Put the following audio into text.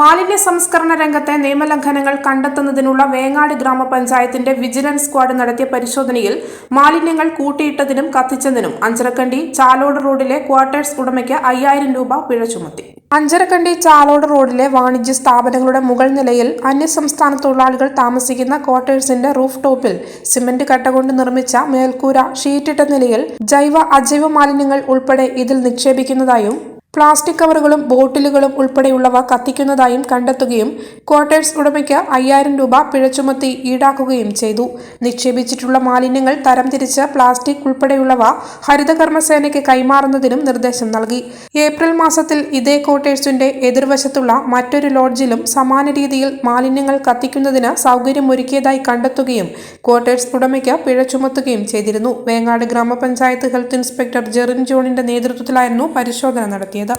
മാലിന്യ സംസ്കരണ രംഗത്തെ നിയമലംഘനങ്ങൾ കണ്ടെത്തുന്നതിനുള്ള വേങ്ങാട് ഗ്രാമപഞ്ചായത്തിന്റെ വിജിലൻസ് സ്ക്വാഡ് നടത്തിയ പരിശോധനയിൽ മാലിന്യങ്ങൾ കൂട്ടിയിട്ടതിനും കത്തിച്ചതിനും അഞ്ചരക്കണ്ടി ചാലോട് റോഡിലെ ക്വാർട്ടേഴ്സ് ഉടമയ്ക്ക് അയ്യായിരം രൂപ പിഴ ചുമത്തി. അഞ്ചരക്കണ്ടി ചാലോട് റോഡിലെ വാണിജ്യ സ്ഥാപനങ്ങളുടെ മുകൾ നിലയിൽ അന്യസംസ്ഥാന തൊഴിലാളികൾ താമസിക്കുന്ന ക്വാർട്ടേഴ്സിന്റെ റൂഫ് ടോപ്പിൽ സിമന്റ് കട്ട കൊണ്ട് നിർമ്മിച്ച മേൽക്കൂര ഷീറ്റിട്ട നിലയിൽ ജൈവ അജൈവ മാലിന്യങ്ങൾ ഉൾപ്പെടെ ഇതിൽ നിക്ഷേപിക്കുന്നതായും പ്ലാസ്റ്റിക് കവറുകളും ബോട്ടിലുകളും ഉൾപ്പെടെയുള്ളവ കത്തിക്കുന്നതായും കണ്ടെത്തുകയും ക്വാർട്ടേഴ്സ് ഉടമയ്ക്ക് അയ്യായിരം രൂപ പിഴ ചുമത്തി ഈടാക്കുകയും ചെയ്തു. നിക്ഷേപിച്ചിട്ടുള്ള മാലിന്യങ്ങൾ തരംതിരിച്ച് പ്ലാസ്റ്റിക് ഉൾപ്പെടെയുള്ളവ ഹരിതകർമ്മസേനയ്ക്ക് കൈമാറുന്നതിനും നിർദ്ദേശം നൽകി. ഏപ്രിൽ മാസത്തിൽ ഇതേ ക്വാർട്ടേഴ്സിന്റെ എതിർവശത്തുള്ള മറ്റൊരു ലോഡ്ജിലും സമാന രീതിയിൽ മാലിന്യങ്ങൾ കത്തിക്കുന്നതിന് സൗകര്യമൊരുക്കിയതായി കണ്ടെത്തുകയും ക്വാർട്ടേഴ്സ് ഉടമയ്ക്ക് പിഴ ചുമത്തുകയും ചെയ്തിരുന്നു. വേങ്ങാട് ഗ്രാമപഞ്ചായത്ത് ഹെൽത്ത് ഇൻസ്പെക്ടർ ജെറിൻ ജോണിന്റെ നേതൃത്വത്തിലായിരുന്നു പരിശോധന നടത്തിയത്. ചെയ്ത